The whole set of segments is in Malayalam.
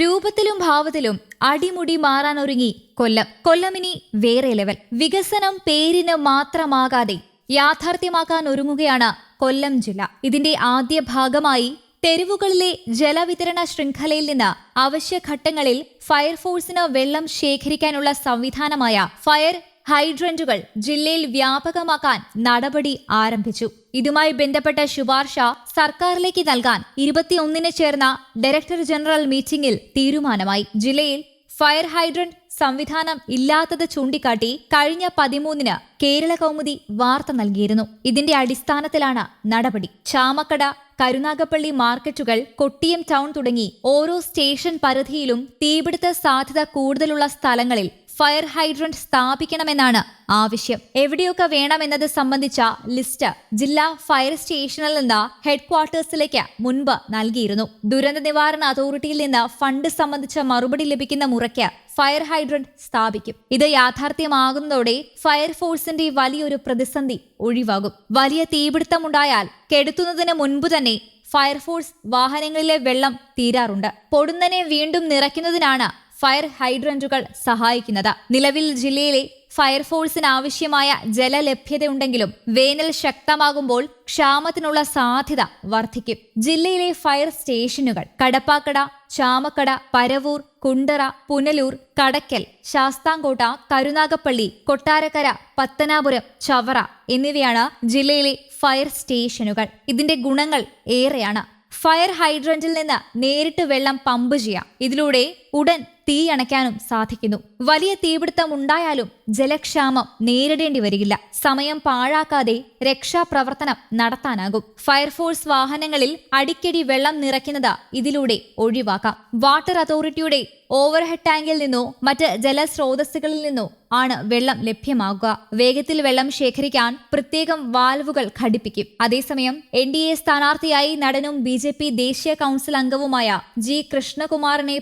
രൂപത്തിലും ഭാവത്തിലും അടിമുടി മാറാനൊരുങ്ങി കൊല്ലം. കൊല്ലമിനി വേറെ ലെവൽ. വികസനം പേരിന് മാത്രമാകാതെ യാഥാർത്ഥ്യമാക്കാൻ ഒരുങ്ങുകയാണ് കൊല്ലം ജില്ല. ഇതിന്റെ ആദ്യ ഭാഗമായി തെരുവുകളിലെ ജലവിതരണ ശൃംഖലയിൽ നിന്ന് അവശ്യഘട്ടങ്ങളിൽ ഫയർഫോഴ്സിന് വെള്ളം ശേഖരിക്കാനുള്ള സംവിധാനമായ ഫയർ ഹൈഡ്രന്റുകൾ ജില്ലയിൽ വ്യാപകമാക്കാൻ നടപടി ആരംഭിച്ചു. ഇതുമായി ബന്ധപ്പെട്ട ശുപാർശ സർക്കാരിലേക്ക് നൽകാൻ ഇരുപത്തിയൊന്നിന് ചേർന്ന ഡയറക്ടർ ജനറൽ മീറ്റിംഗിൽ തീരുമാനമായി. ജില്ലയിൽ ഫയർ ഹൈഡ്രന്റ് സംവിധാനം ഇല്ലാത്തത് ചൂണ്ടിക്കാട്ടി കഴിഞ്ഞ പതിമൂന്നിന് കേരള കൗമുദി വാർത്ത നൽകിയിരുന്നു. ഇതിന്റെ അടിസ്ഥാനത്തിലാണ് നടപടി. ചാമക്കട കരുനാഗപ്പള്ളി മാർക്കറ്റുകൾ കൊട്ടിയം ടൗൺ തുടങ്ങി ഓരോ സ്റ്റേഷൻ പരിധിയിലും തീപിടുത്ത സാധ്യത കൂടുതലുള്ള സ്ഥലങ്ങളിൽ ഫയർ ഹൈഡ്രന്റ് സ്ഥാപിക്കണമെന്നാണ് ആവശ്യം. എവിടെയൊക്കെ വേണമെന്നത് സംബന്ധിച്ച ലിസ്റ്റ് ജില്ലാ ഫയർ സ്റ്റേഷനിൽ നിന്ന് ഹെഡ്ക്വാർട്ടേഴ്സിലേക്ക് മുൻപ് നൽകിയിരുന്നു. ദുരന്ത നിവാരണ അതോറിറ്റിയിൽ നിന്ന് ഫണ്ട് സംബന്ധിച്ച മറുപടി ലഭിക്കുന്ന മുറയ്ക്ക് ഫയർ ഹൈഡ്രന്റ് സ്ഥാപിക്കും. ഇത് യാഥാർത്ഥ്യമാകുന്നതോടെ ഫയർഫോഴ്സിന്റെ വലിയൊരു പ്രതിസന്ധി ഒഴിവാകും. വലിയ തീപിടുത്തമുണ്ടായാൽ കെടുത്തുന്നതിന് മുൻപ് തന്നെ ഫയർഫോഴ്സ് വാഹനങ്ങളിലെ വെള്ളം തീരാറുണ്ട്. പൊടുന്നനെ വീണ്ടും നിറയ്ക്കുന്നതിനാണ് ഫയർ ഹൈഡ്രന്റുകൾ സഹായിക്കുന്നത്. നിലവിൽ ജില്ലയിലെ ഫയർഫോഴ്സിന് ആവശ്യമായ ജലലഭ്യതയുണ്ടെങ്കിലും വേനൽ ശക്തമാകുമ്പോൾ ക്ഷാമത്തിനുള്ള സാധ്യത വർദ്ധിക്കും. ജില്ലയിലെ ഫയർ സ്റ്റേഷനുകൾ കടപ്പാക്കട ചാമക്കട പരവൂർ കുണ്ടറ പുനലൂർ കടക്കൽ ശാസ്താംകോട്ട കരുനാഗപ്പള്ളി കൊട്ടാരക്കര പത്തനാപുരം ചവറ എന്നിവയാണ് ജില്ലയിലെ ഫയർ സ്റ്റേഷനുകൾ. ഇതിന്റെ ഗുണങ്ങൾ ഏറെയാണ്. ഫയർ ഹൈഡ്രന്റിൽ നിന്ന് നേരിട്ട് വെള്ളം പമ്പ് ചെയ്യാം. ഇതിലൂടെ ഉടൻ തീ അണയ്ക്കാനും സാധിക്കുന്നു. വലിയ തീപിടുത്തം ഉണ്ടായാലും ജലക്ഷാമം നേരിടേണ്ടി വരികില്ല സമയം പാഴാക്കാതെ രക്ഷാപ്രവർത്തനം നടത്താനാകും. ഫയർഫോഴ്സ് വാഹനങ്ങളിൽ അടിക്കടി വെള്ളം നിറയ്ക്കുന്നത് ഇതിലൂടെ ഒഴിവാക്കാം. വാട്ടർ അതോറിറ്റിയുടെ ഓവർഹെഡ് ടാങ്കിൽ നിന്നോ മറ്റ് ജലസ്രോതസ്സുകളിൽ നിന്നോ ആണ് വെള്ളം ലഭ്യമാകുക. വേഗത്തിൽ വെള്ളം ശേഖരിക്കാൻ പ്രത്യേകം വാൽവുകൾ ഘടിപ്പിക്കും. അതേസമയം എൻ ഡി എ സ്ഥാനാർത്ഥിയായി നടനും ബി ജെ പി ദേശീയ കൌൺസിൽ അംഗവുമായ ജി കൃഷ്ണകുമാറിനെ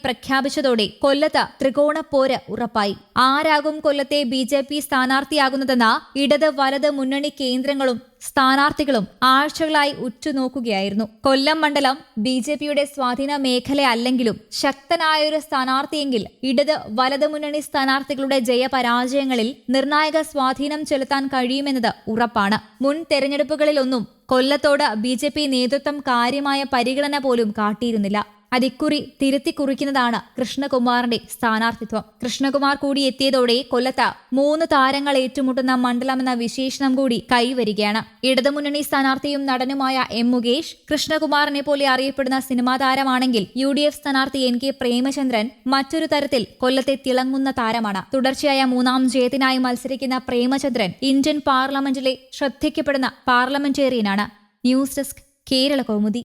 പ്രഖ്യാപിച്ചതോടെ കൊല്ലത്ത് ത്രികോണ പോര് ഉറപ്പായി. ആരാകും കൊല്ലത്തെ ബി ജെ പി സ്ഥാനാർത്ഥിയാകുന്നതെന്ന ഇടത് വലത് മുന്നണി കേന്ദ്രങ്ങളും സ്ഥാനാർത്ഥികളും ആഴ്ചകളായി ഉറ്റുനോക്കുകയായിരുന്നു. കൊല്ലം മണ്ഡലം ബി ജെ പിയുടെ സ്വാധീന മേഖലയല്ലെങ്കിലും ശക്തനായൊരു സ്ഥാനാർത്ഥിയെങ്കിൽ ഇടത് വലത് മുന്നണി സ്ഥാനാർത്ഥികളുടെ ജയപരാജയങ്ങളിൽ നിർണായക സ്വാധീനം ചെലുത്താൻ കഴിയുമെന്നത് ഉറപ്പാണ്. മുൻ തെരഞ്ഞെടുപ്പുകളിലൊന്നും കൊല്ലത്തോട് ബി നേതൃത്വം കാര്യമായ പരിഗണന പോലും കാട്ടിയിരുന്നില്ല. അതിക്കുറി തിരുത്തി കുറിക്കുന്നതാണ് കൃഷ്ണകുമാറിന്റെ സ്ഥാനാർത്ഥിത്വം. കൃഷ്ണകുമാർ കൂടി എത്തിയതോടെ കൊല്ലത്ത് മൂന്ന് താരങ്ങൾ ഏറ്റുമുട്ടുന്ന മണ്ഡലമെന്ന വിശേഷണം കൂടി കൈവരികയാണ്. ഇടതുമുന്നണി സ്ഥാനാർത്ഥിയും നടനുമായ എം മുകേഷ് കൃഷ്ണകുമാറിനെ പോലെ അറിയപ്പെടുന്ന സിനിമാ താരമാണെങ്കിൽ യു ഡി എഫ് സ്ഥാനാർത്ഥി എൻ കെ പ്രേമചന്ദ്രൻ മറ്റൊരു തരത്തിൽ കൊല്ലത്തെ തിളങ്ങുന്ന താരമാണ്. തുടർച്ചയായ മൂന്നാം ജയത്തിനായി മത്സരിക്കുന്ന പ്രേമചന്ദ്രൻ ഇന്ത്യൻ പാർലമെന്റിലെ ശ്രദ്ധിക്കപ്പെടുന്ന പാർലമെന്റേറിയനാണ്. News desk Kerala Kaumudi.